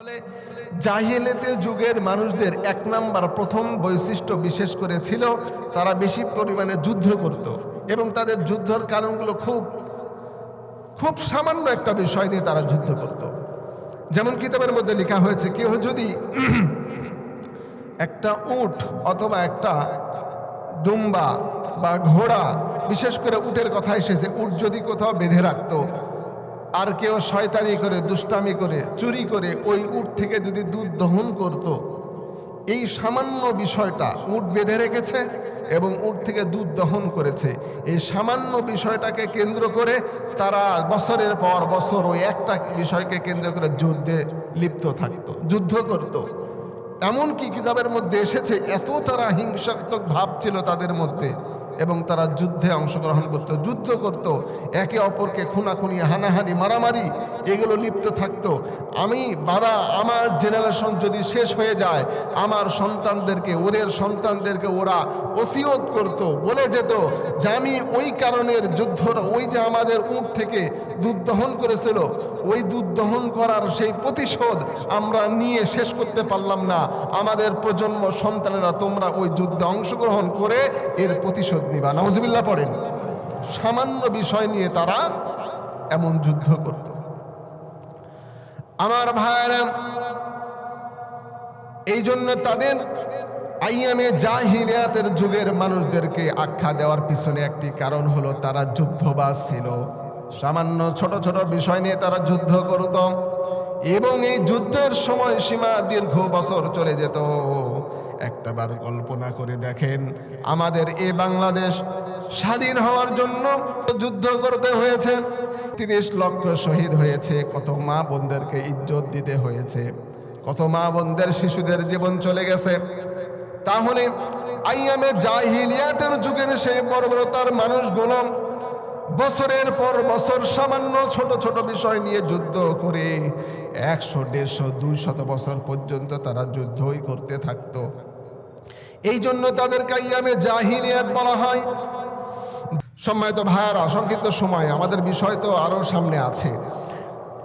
ফলে জাহিলিয়াতের যুগের মানুষদের এক নাম্বার প্রথম বৈশিষ্ট্য বিশেষ করে ছিল তারা বেশি পরিমাণে যুদ্ধ করত এবং তাদের যুদ্ধের কারণগুলো খুব খুব সামান্য একটা বিষয় নিয়ে তারা যুদ্ধ করত। যেমন কিতাবের মধ্যে লেখা হয়েছে কেউ যদি একটা উট অথবা একটা দুম্বা বা ঘোড়া, বিশেষ করে উটের কথা এসেছে, উট যদি কোথাও বেঁধে রাখতো আর কেউ শয়তানি করে, দুষ্টামি করে, চুরি করে ওই উট থেকে যদি দুধ দহন করত, এই সামান্য বিষয়টা উট বেঁধে রেখেছে এবং উট থেকে দুধ দহন করেছে। এই সামান্য বিষয়টাকে কেন্দ্র করে তারা বছরের পর বছর ওই একটা বিষয়কে কেন্দ্র করে যুদ্ধে লিপ্ত থাকতো, যুদ্ধ করতো। এমনকি কিতাবের মধ্যে এসেছে, এত তারা হিংসাত্মক ভাব ছিল তাদের মধ্যে এবং তারা যুদ্ধে অংশগ্রহণ করত, যুদ্ধ করত। একে অপরকে খুনাখুনি, হানাহানি, মারামারি, এগুলো লিপ্ত থাকতো। আমি, বাবা, আমার জেনারেশন যদি শেষ হয়ে যায়, আমার সন্তানদেরকে, ওদের সন্তানদেরকে ওরা ওসিয়ত করত, বলে যেত যে আমি ওই কারণের যুদ্ধ ওই যে আমাদের উঁট থেকে দুধ দহন করেছিল, ওই দুধ দহন করার সেই প্রতিশোধ আমরা নিয়ে শেষ করতে পারলাম না। আমাদের প্রজন্ম সন্তানেরা তোমরা ওই যুদ্ধে অংশগ্রহণ করে এর প্রতিশোধ নিবা নজবিল্লা পড়েন। সামান্য বিষয় নিয়ে তারা এমন যুদ্ধ করত। আমার ভাইয়েরা এই জন্য তাদের আইয়ামে জাহিলিয়াতের যুগের মানুষদেরকে আখ্যা দেওয়ার পিছনে একটি কারণ হলো তারা যুদ্ধবাজ ছিল। সামান্য ছোট ছোট বিষয় নিয়ে তারা যুদ্ধ করত এবং এই যুদ্ধের সময় সীমা দীর্ঘ বছর চলে যেত। একটাবার কল্পনা করে দেখেন, আমাদের এ বাংলাদেশ স্বাধীন হওয়ার জন্য যুদ্ধ করতে হয়েছে। তিরিশ লক্ষ শহীদ হয়েছে, কত মা বোনদেরকে ইজ্জত দিতে হয়েছে, কত মা বোনদের শিশুদের জীবন চলে গেছে। তাহলে আইয়ামে জাহিলিয়াতের যুগের সেই বর্বরতার মানুষগুলো বছরের পর বছর সামান্য ছোট ছোট বিষয় নিয়ে যুদ্ধ করে একশো, দেড়শো, দুইশত বছর পর্যন্ত তারা যুদ্ধই করতে থাকতো। এই জন্য তাদেরকে আইয়ামে জাহিলিয়াত বলা হয়। সম্মানিত ভাইয়ারা, সংক্ষিপ্ত সময়, আমাদের বিষয় তো আরও সামনে আছে।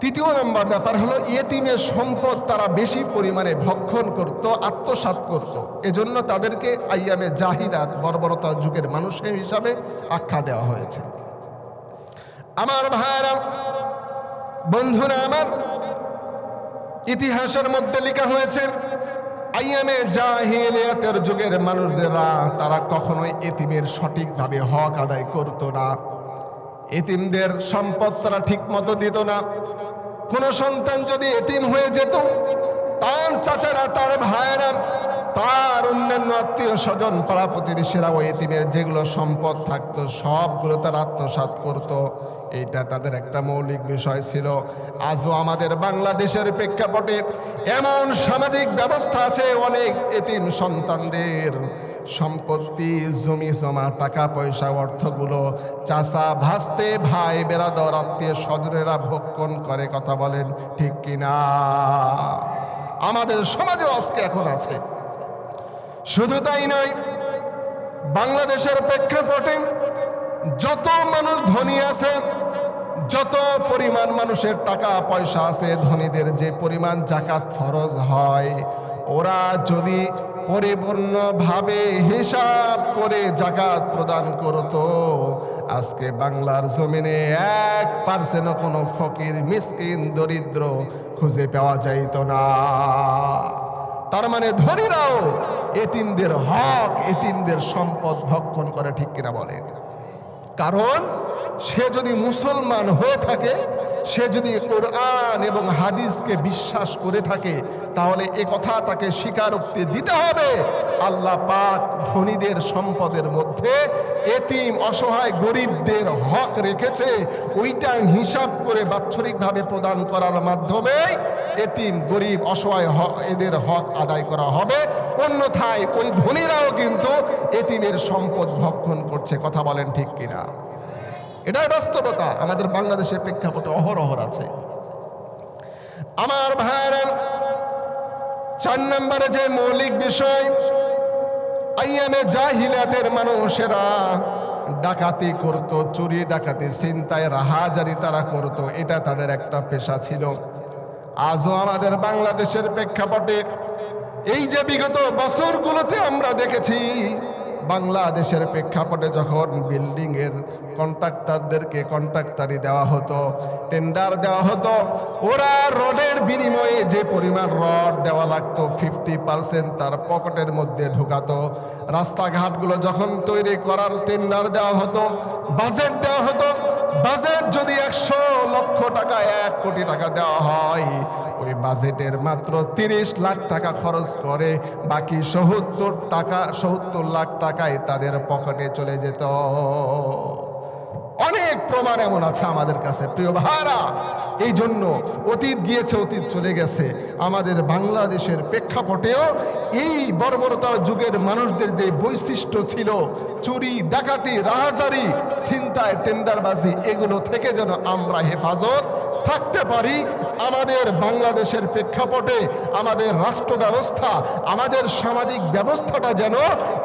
তৃতীয় নম্বর ব্যাপার হলো, ইয়েতিমের সম্পদ তারা বেশি পরিমাণে ভক্ষণ করত, আত্মসাৎ করত। এজন্য তাদেরকে আইয়ামে জাহিরাত বর্বরতা যুগের মানুষের হিসাবে আখ্যা দেওয়া হয়েছে। আমার ভাইয়ারা, বন্ধুরা আমার, ইতিহাসের মধ্যে লেখা হয়েছে আইয়ামে জাহিলিয়াতের যুগের মানুষদেরা, তারা কখনোই এতিমের সঠিকভাবে হক আদায় করতো না। এতিমদের সম্পদ তারা ঠিক দিত না। কোন সন্তান যদি এতিম হয়ে যেত, তার চাচারা, তার ভাইয়েরা, তার অন্যান্য আত্মীয় স্বজন পাড়া প্রতিবেশীরা ওই এতিমের যেগুলো সম্পদ থাকতো, সবগুলো তার আত্মসাৎ করত। এইটা তাদের একটা মৌলিক বিষয় ছিল। আজও আমাদের বাংলাদেশের প্রেক্ষাপটে এমন সামাজিক ব্যবস্থা আছে অনেক এতিম সন্তানদের। সম্পত্তি, জমি, জমা, টাকা, পয়সা, অর্থগুলো চাষা, ভাসতে ভাই, বেড়াদর, আত্মীয় স্বজনেরা ভক্ষণ করে কথা বলেন ঠিক কিনা? আমাদের সমাজেও আজকে এখন আছে। শুধু তাই নয়, বাংলাদেশের প্রেক্ষাপটে যত মানুষ ধনী আছে যত পরিমাণ মানুষের টাকা, পয়সা আছে, ধনীদের যে পরিমাণ জাকাত ফরজ হয়, ওরা যদি পরিপূর্ণভাবে হিসাব করে জাকাত প্রদান করতো, আজকে বাংলার জমিনে এক পার্সেন্টও কোনো ফকির, মিসকিন, দরিদ্র খুঁজে পাওয়া যাইত না। তার মানে ধনীরাও এতিমদের হক, এতিমদের সম্পদ ভক্ষণ করে, ঠিক কিনা বলেন? কারণ সে যদি মুসলমান হয়ে থাকে, সে যদি কোরআন এবং হাদিসকে বিশ্বাস করে থাকে, তাহলে এ কথা তাকে স্বীকারোক্তি দিতে হবে। আল্লাহ পাক ধনীদের সম্পদের মধ্যে এতিম, অসহায় গরিবদের হক রেখেছে। ওইটা হিসাব করে বাৎসরিকভাবে প্রদান করার মাধ্যমে এতিম, গরিব, অসহায় হক এদের হক আদায় করা হবে। অন্যথায় ওই ধনীরাও কিন্তু এতিমের সম্পদ ভক্ষণ করছে, কথা বলেন ঠিক কিনা? এটাই বাস্তবতা, আমাদের বাংলাদেশের প্রেক্ষাপটে অহরহর আছে। আমার ভাইয়েরা, চার নম্বরে যে মৌলিক বিষয়, আইয়ামে জাহিলাতের মানুষেরা ডাকাতি করত, চুরি ডাকাতি চিন্তায় রাহাজারি তারা করত, এটা তাদের একটা পেশা ছিল। আজও আমাদের বাংলাদেশের প্রেক্ষাপটে এই যে বিগত বছরগুলোতে আমরা দেখেছি, বাংলাদেশের প্রেক্ষাপটে যখন বিল্ডিং এর কন্ট্রাক্টরদেরকে কন্ট্রাক্টারি দেওয়া হতো, টেন্ডার দেওয়া হতো, ওরা রডের বিনিময়ে যে পরিমাণ রড দেওয়া লাগতো, ফিফটি পার্সেন্ট তার পকেটের মধ্যে ঢুকাতো। রাস্তাঘাটগুলো যখন তৈরি করার টেন্ডার দেওয়া হতো, বাজেট দেওয়া হতো, বাজেট যদি একশো লক্ষ টাকা, এক কোটি টাকা দেওয়া হয় ওই বাজেটের মাত্র তিরিশ লাখ টাকা খরচ করে বাকি সত্তর টাকা, সত্তর লাখ টাকায় তাদের পকেটে চলে যেত। অনেক প্রমাণ এমন আছে আমাদের কাছে, প্রিয় ভাইরা। এই জন্য অতীত গিয়েছে, অতীত চলে গেছে। আমাদের বাংলাদেশের প্রেক্ষাপটেও এই বর্বরতার যুগের মানুষদের যে বৈশিষ্ট্য ছিল, চুরি, ডাকাতি, রাহাজারি, ছিনতাই, টেন্ডারবাজি, এগুলো থেকে যেন আমরা হেফাজত থাকতে পারি। আমাদের বাংলাদেশের প্রেক্ষাপটে আমাদের রাষ্ট্র ব্যবস্থা আমাদের সামাজিক ব্যবস্থাটা যেন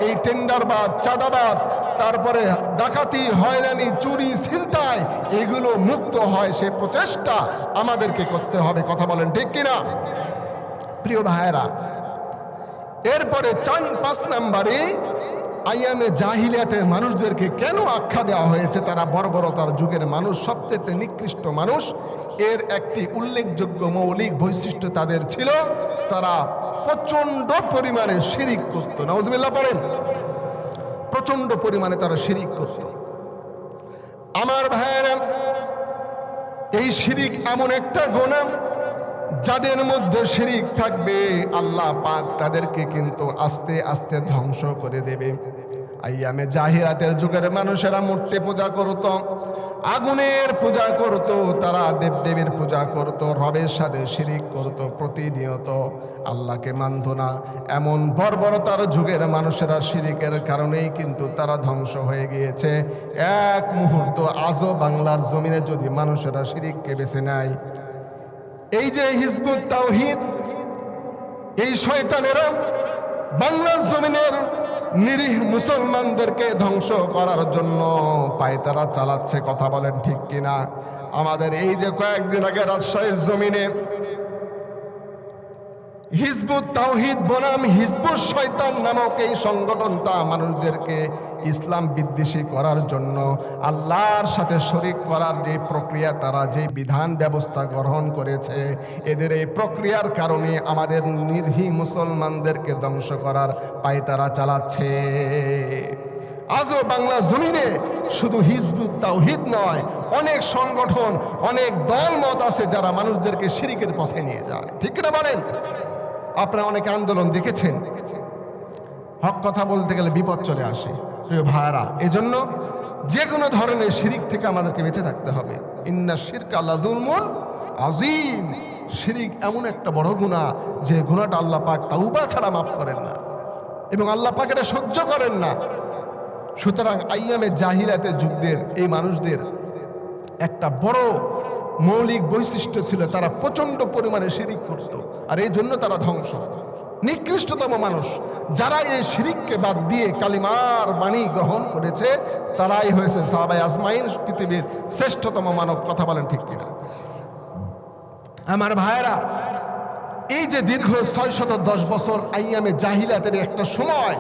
এই টেন্ডার টেন্ডারবাজ চাঁদাবাজ, তারপরে ডাকাতি, হয়রানি, চুরি, ছিনতাই, এগুলো মুক্ত হয় সে প্রচেষ্টা আমাদেরকে করতে হবে। কথা বলেন ঠিক কিনা? প্রিয় ভাইয়েরা, এরপরে চান পাঁচ নাম্বারে আইয়ামে জাহিলিয়াতের মানুষদেরকে কেন আখ্যা দেওয়া হয়েছে? তারা বর্বরতার যুগের মানুষ, সবচেয়ে নিকৃষ্ট মানুষ। এর একটি উল্লেখযোগ্য মৌলিক বৈশিষ্ট্য তাদের ছিল, তারা প্রচণ্ড পরিমাণে শিরিক করত। নওয়াজবিল্লাহ পড়েন। প্রচণ্ড পরিমাণে তারা শিরিক করত। আমার ভাইয়েরা, এই শিরিক এমন একটা গোনা যাদের মধ্যে শিরিক থাকবে, আল্লাহ পাক তাদেরকে কিন্তু আস্তে আস্তে ধ্বংস করে দেবে। আইয়ামে জাহিরাতের যুগের মানুষেরা মূর্তি পূজা করত, আগুনের পূজা করত, তারা দেবদেবীর পূজা করত, রবের সাথে শিরিক করত প্রতিনিয়ত। আল্লাহকে মানত না। এমন বর্বরতার যুগের মানুষেরা শিরিকের কারণেই কিন্তু তারা ধ্বংস হয়ে গিয়েছে। এক মুহূর্ত আজও বাংলার জমিনে যদি মানুষেরা শিরিককে বেছে নেয় এই যে হিজবুত তাওহিদ, এই শয়তানেরা বাংলার জমিনের নিরীহ মুসলমানদেরকে ধ্বংস করার জন্য পায়তারা চালাচ্ছে, কথা বলেন ঠিক কিনা? আমাদের এই যে কয়েকদিন আগে রাজশাহীর জমিনে হিজবুত তাওহিদ বনাম হিজবুত শয়তান নামক এই সংগঠনটা মানুষদেরকে ইসলাম বিদ্বেষী করার জন্য আল্লাহর সাথে শরিক করার যে প্রক্রিয়া তারা, যে বিধান ব্যবস্থা গ্রহণ করেছে, এদের এই প্রক্রিয়ার কারণে আমাদের নির্হী মুসলমানদেরকে ধ্বংস করার পায় তারা চালাচ্ছে। আজও বাংলা জমিনে শুধু হিজবুত তাওহিদ নয়, অনেক সংগঠন, অনেক দল মত আছে যারা মানুষদেরকে শিরিকের পথে নিয়ে যায়। ঠিক না বলেন? আপনারা অনেক আন্দোলন দেখেছেন। হক কথা বলতে গেলে বিপদ চলে আসে, প্রিয় ভাইয়ারা। এজন্য যে কোনো ধরনের শিরিক থেকে আমাদেরকে বেঁচে থাকতে হবে। ইন্না শিরক আল্লাহ দুলমন আজিম শিরিক এমন একটা বড় গুণা যে গুণাটা আল্লাহ পাক তাউবা ছাড়া মাফ করেন না এবং আল্লাহ পাক এটা সহ্য করেন না। সুতরাং আইয়ামে জাহিরাতে যুগদের, এই মানুষদের একটা বড় মৌলিক বৈশিষ্ট্য ছিল তারা প্রচণ্ড পরিমাণে শিরিক করত, আর এই জন্য তারা ধ্বংস নিকৃষ্টতম মানুষ যারা এই শিরিককে বাদ দিয়ে কালিমার বাণী গ্রহণ করেছে, তারাই হয়েছে সাহাবাই আজমাইন পৃথিবীর শ্রেষ্ঠতম মানব, কথা বলেন ঠিক কিনা? আমার ভাইয়েরা, এই যে দীর্ঘ ছয় শত দশ বছর আইয়ামে জাহিলাতের একটা সময়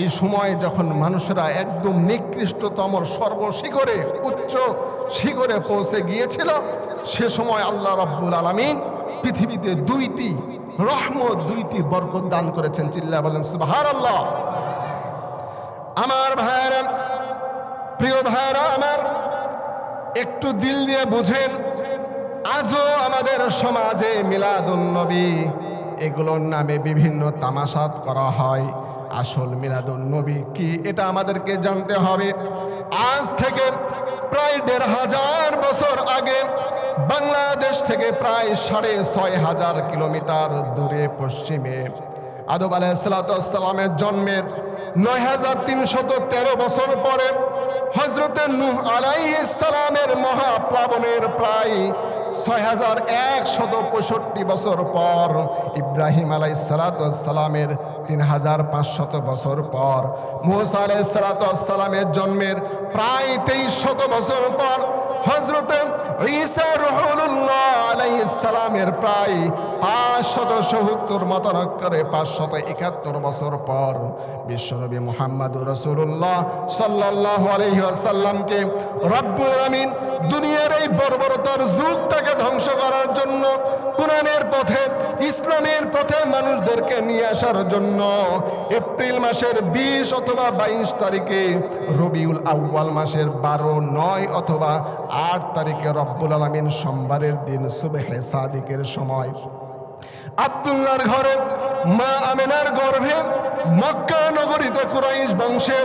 এই সময় যখন মানুষেরা একদম নিকৃষ্টতম সর্বশিখরে, উচ্চ শিখরে পৌঁছে গিয়েছিল, সে সময় আল্লাহ রব্বুল আলমিন পৃথিবীতে দুইটি রহমত, দুইটি বরকত দান করেছেন। চিল্লা বলেন সুবাহার আল্লাহ আমার ভাইয়েরা, প্রিয় ভাইয়েরা, আমার একটু দিল দিয়ে বুঝেন, আজও আমাদের সমাজে মিলাদুন্নবী এগুলোর নামে বিভিন্ন তামাশাত করা হয়। আসল মিলাদুন্নবী কি? এটা আমাদেরকে জানতে হবে। আজ থেকে প্রায় দেড় হাজার বছর আগে বাংলাদেশ থেকে প্রায় সাড়ে ছয় হাজার কিলোমিটার দূরে পশ্চিমে আদব আলাইসালামের জন্মের নয় হাজার তিনশত তেরো বছর পরে হজরত নূহ আলাইসালামের মহাপ্লাবনের প্রায় ছয় হাজার একশত পঁয়ষট্টি বছর পর, ইব্রাহিম আলাই সালাতামের তিন হাজার পাঁচশত বছর পর, মোসা আলাই সালাতামের জন্মের প্রায় তেইশ শত বছর পর হজরত ঈসা রহুল্লাহ আলাইসালামের প্রায় পাঁচশত সত্তর মতানক্করে পাঁচশত একাত্তর বছর পর বিশ্বনবী মোহাম্মদ রসুল্লাহ সাল্লাহ আলহিহাসাল্লামকে রব্বুল আমিন দুনিয়ার এই বর্বরতার যুগটাকে ধ্বংস করার জন্য, কোরআনের পথে, ইসলামের পথে মানুষদেরকে নিয়ে আসার জন্য এপ্রিল মাসের বিশ অথবা বাইশ তারিখে রবিউল আউ্বাল মাসের বারো, নয় অথবা আট তারিখে রব্বুল আলমিন সোমবারের দিন সুবেহে সাদিকের সময় আব্দুল্লাহর ঘরে, মা আমেনার গর্ভে, মক্কা নগরীতে কুরাইশ বংশে,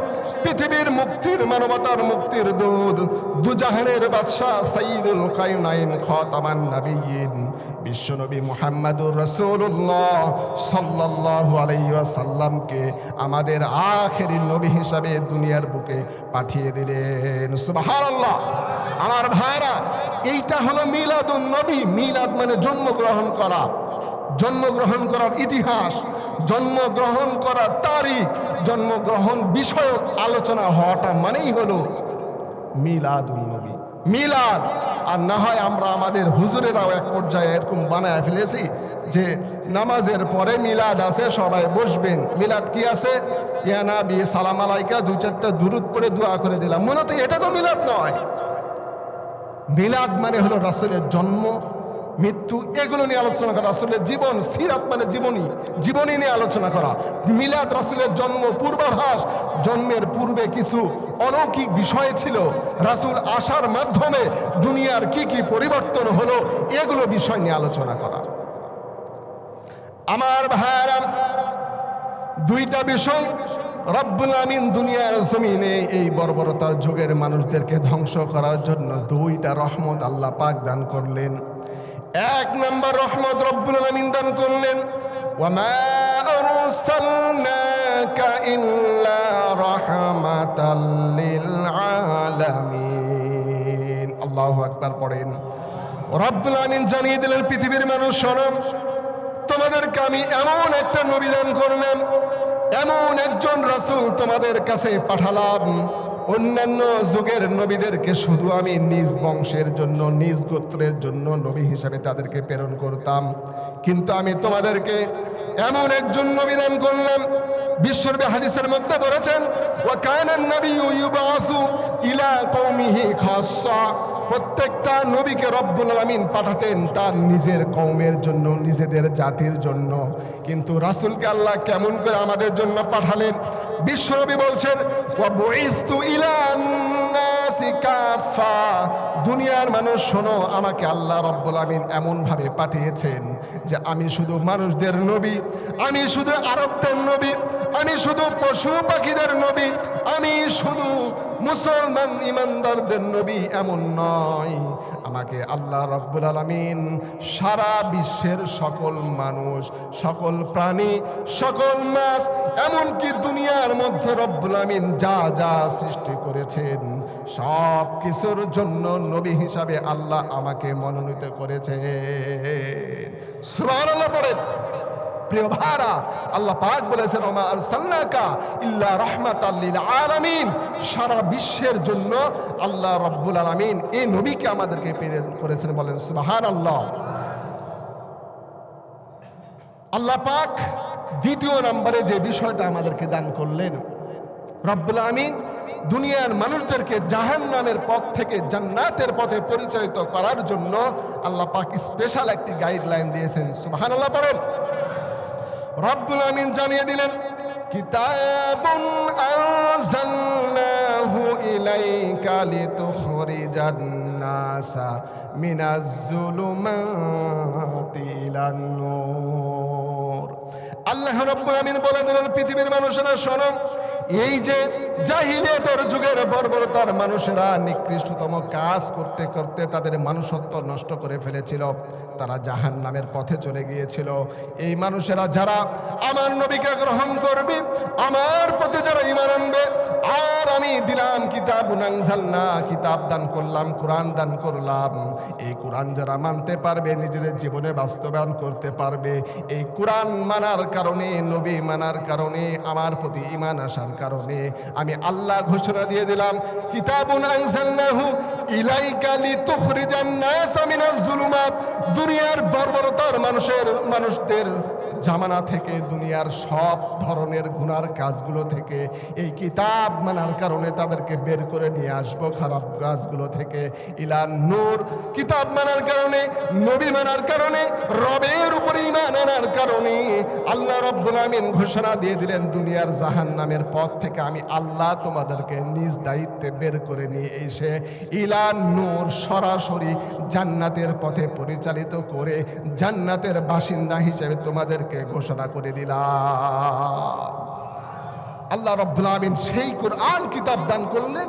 পৃথিবীর মুক্তির মানবতার মুক্তির দুধ দুজাহানের বাদশাহ সাইদুল কায়ুনাইন খতামান নবীন বিশ্বনবী মুহাম্মাদুর রাসূলুল্লাহ সাল্লাল্লাহু আলাইহি ওয়াসাল্লামকে আমাদের আখেরি নবী হিসাবে দুনিয়ার বুকে পাঠিয়ে দিলেন। সুবহানাল্লাহ। আমার ভাইরা, এইটা হলো মিলাদুন নবী, মিলাদ মানে জন্মগ্রহণ করা। জন্মগ্রহণ করার ইতিহাস, জন্মগ্রহণ করার তারিখ, জন্মগ্রহণ বিষয়ক আলোচনা হওয়াটা মানেই হলো মিলাদুন নবী। মিলাদ। আর না হয় আমরা আমাদের হুজুরেরাও এক পর্যায়ে এরকম বানায় ফেলেছি যে নামাজের পরে মিলাদ আছে, সবাই বসবেন। মিলাদ কি আছে? ইয়ানা বিয়ে সালাম আলাইকা, দু চারটা দূরত পরে দোয়া করে দিলাম। মূলত এটা তো মিলাদ নয়। মিলাদ মানে হলো রাসুলের জন্ম মৃত্যু, এগুলো নিয়ে আলোচনা করা। রাসুলের জীবন, সিরাত মানে জীবনী। জীবনী নিয়ে আলোচনা করা। মিলাদ রাসুলের জন্ম, পূর্বাভাস। জন্মের পূর্বে কিছু অলৌকিক বিষয় ছিল। রাসুল আসার মাধ্যমে দুনিয়ার কি কি পরিবর্তন হলো, এগুলো বিষয় নিয়ে আলোচনা করা। আমার ভাইয়ারা, দুইটা বিষয়। রব্বুল আমিন দুনিয়ার জমিনে এই বর্বরতার যুগের মানুষদেরকে ধ্বংস করার জন্য দুইটা রহমত আল্লাহ পাক দান করলেন। এক নম্বর রহমত রব্বুল আমিন দান করলেন আলামিন। আল্লাহু আকবার পড়েন। রব্বুল আমিন জানিয়ে দিলেন, পৃথিবীর মানুষ শোনো তোমাদেরকে আমি এমন একটা নবীদান করলাম, এমন একজন রাসূল তোমাদের কাছে পাঠালাম অন্যান্য যুগের নবীদেরকে শুধু আমি নিজ বংশের জন্য, নিজ গোত্রের জন্য নবী হিসাবে তাদেরকে প্রেরণ করতাম। কিন্তু আমি তোমাদেরকে এমন একজন নবীদান করলাম বিশ্বরবে হাদিসের মধ্যে বলেছেন, ওয়া কানান নবী ইউবাসু ইলা কওমিহি খাসসা। প্রত্যেকটা নবীকে রব্বুল আলমিন পাঠাতেন তার নিজের কৌমের জন্য, নিজেদের জাতির জন্য। কিন্তু রাসুলকে আল্লাহ কেমন করে আমাদের জন্য পাঠালেন? বিশ্বনবী বলছেন দুনিয়ার মানুষ, শোনো, আমাকে আল্লাহ রব্বুল আমিন এমনভাবে পাঠিয়েছেন যে আমি শুধু মানুষদের নবী, আমি শুধু আরবদের নবী, আমি শুধু পশু পাখিদের নবী, আমি শুধু মুসলমান ইমানদারদের নবী এমন নয়। আমাকে আল্লাহ রব্বুল আলমিন সারা বিশ্বের সকল মানুষ, সকল প্রাণী, সকল মাছ, এমনকি দুনিয়ার মধ্যে রব্বুল আলমিন যা যা সৃষ্টি করেছেন, সব কিছুর জন্য নবী হিসাবে আল্লাহ আমাকে মনোনীত করেছে সুবহানাল্লাহ পড়ে। প্রিয় ভাইরা, আল্লাহ পাক বলেছেন, ওমা আরসালনাকা ইল্লা রাহমাতাল লিল আলামিন। সারা বিশ্বের জন্য আল্লাহ রব্বুল আলামিন এই নবীকে আমাদেরকে প্রেরণ করেছেন বলেন, সুবহানাল্লাহ। আল্লাহ পাক দ্বিতীয় নম্বরে যে বিষয়টা আমাদেরকে দান করলেন, রব্বুল আমিন দুনিয়ার মানুষদেরকে জাহান নামের পথ থেকে জান্নাতের পথে পরিচালিত করার জন্য আল্লাহ পাক স্পেশাল একটি গাইডলাইন দিয়েছেন। সুবহানাল্লাহ পড়েন রব্বুল আমিন জানিয়ে দিলেন, কিতাবুন আনজালনাহু ইলাইকা লিতুখরিজান নাসা মিনাজ জুলুমাতি ইলান নূর। আল্লাহ রব্বুল আমিন বলে দিলেন, পৃথিবীর মানুষেরা শোনো এই যে জাহিলিয়াতের যুগের বর্বরতার মানুষেরা নিকৃষ্টতম কাজ করতে করতে তাদের মানুষত্ব নষ্ট করে ফেলেছিল। তারা জাহান নামের পথে চলে গিয়েছিল। এই মানুষেরা যারা আমার নবীকে গ্রহণ করবে, আমার পথে যারা ইমান আনবে, আর আমি দিলাম কিতাব না কিতাব দান করলাম, কোরআন দান করলাম। এই কোরআন যারা মানতে পারবে, নিজেদের জীবনে বাস্তবায়ন করতে পারবে। এই কোরআন মানার কারণে, নবী মানার কারণে আমার প্রতি ইমান আসার কারণে আমি আল্লাহ ঘোষণা দিয়ে দিলাম, কিতাবুন আনজালনাহু ইলাইকা লিতুখরিজান নাস মিনাজ জুলুমাত দুনিয়ার বর্বরতার মানুষের, মানুষদের জামানা থেকে দুনিয়ার সব ধরনের গুনার কাজগুলো থেকে এই কিতাব মানার কারণে তাদেরকে বের করে নিয়ে আসব, খারাপ কাজগুলো থেকে। ইলান নূর, কিতাব মানার কারণে, নবী মানার কারণে, রবের উপরে ইমান আনার কারণে আল্লাহ রব্বুল আমিন ঘোষণা দিয়ে দিলেন, দুনিয়ার জাহান নামের পথ থেকে আমি আল্লাহ তোমাদেরকে নিজ দায়িত্বে বের করে নিয়ে এসে ইলান নূর সরাসরি জান্নাতের পথে পরিচালিত করে জান্নাতের বাসিন্দা হিসেবে তোমাদেরকে ঘোষণা করে দিলাম। আল্লাহ রব্বুল আমিন সেই কোরআন কিতাব দান করলেন,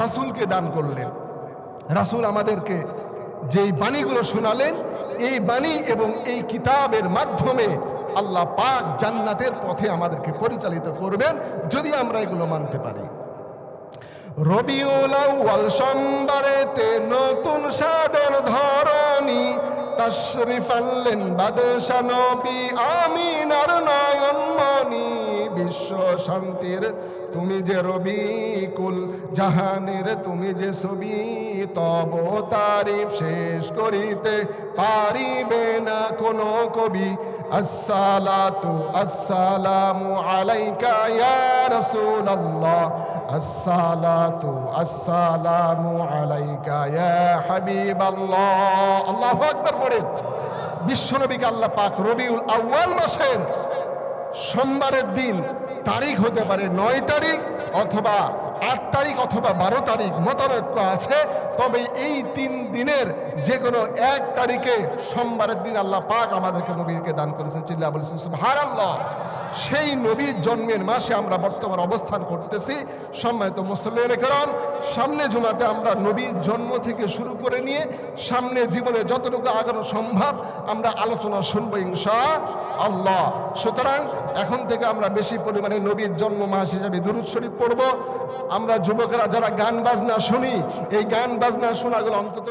রাসূলকে দান করলেন। রাসূল আমাদেরকে যেই বাণীগুলো শোনালেন, এই বাণী এবং এই কিতাবের মাধ্যমে আল্লাহ পাক জান্নাতের পথে আমাদেরকে পরিচালিত করবেন, যদি আমরা এগুলো মানতে পারি। রবিউল সোমবারেতে নতুন সাদের ধরনী তশরিফ আনলেন বাদশা নবী আমিনার নয়নমণি। বিশ্ব শান্তির, তুমি যে রবি কুল জাহানের, তুমি যে ছবি, তব তারিফ শেষ করিতে পারিবে না কোনো কবি। আসসালাতু আসসালামু আলাইকা ইয়া রাসূলুল্লাহ। আসসালাতু আসসালামু আলাইকা ইয়া হাবিবাল্লাহ। আল্লাহু আকবার পড়ে। বিশ্বনবীকে আল্লাহ পাক রবিউল আউয়াল মাসের সোমবারের দিন তারিখ হতে পারে নয় তারিখ অথবা আট তারিখ অথবা বারো তারিখ মতানৈক্য আছে। তবে এই তিন দিনের যে কোনো এক তারিখে সোমবারের দিন আল্লাহ পাক আমাদেরকে নবীকে দান করেছেন। চিল্লা বলেছেন আল্লাহ সেই নবীর জন্মের মাসে আমরা বর্তমান অবস্থান করতেছি। সম্মানিত মুসলিম কারণ সামনে জুমাতে আমরা নবীর জন্ম থেকে শুরু করে নিয়ে সামনে জীবনে যতটুকু আগানো সম্ভব আমরা আলোচনা শুনব ইনশা আল্লাহ, সুতরাং এখন থেকে আমরা বেশি পরিমাণে নবীর জন্ম মাস হিসাবে দুরুদ শরীফ পড়ব। আমরা যুবকেরা যারা গান বাজনা শুনি, এই গান বাজনা শোনাগুলো অন্তত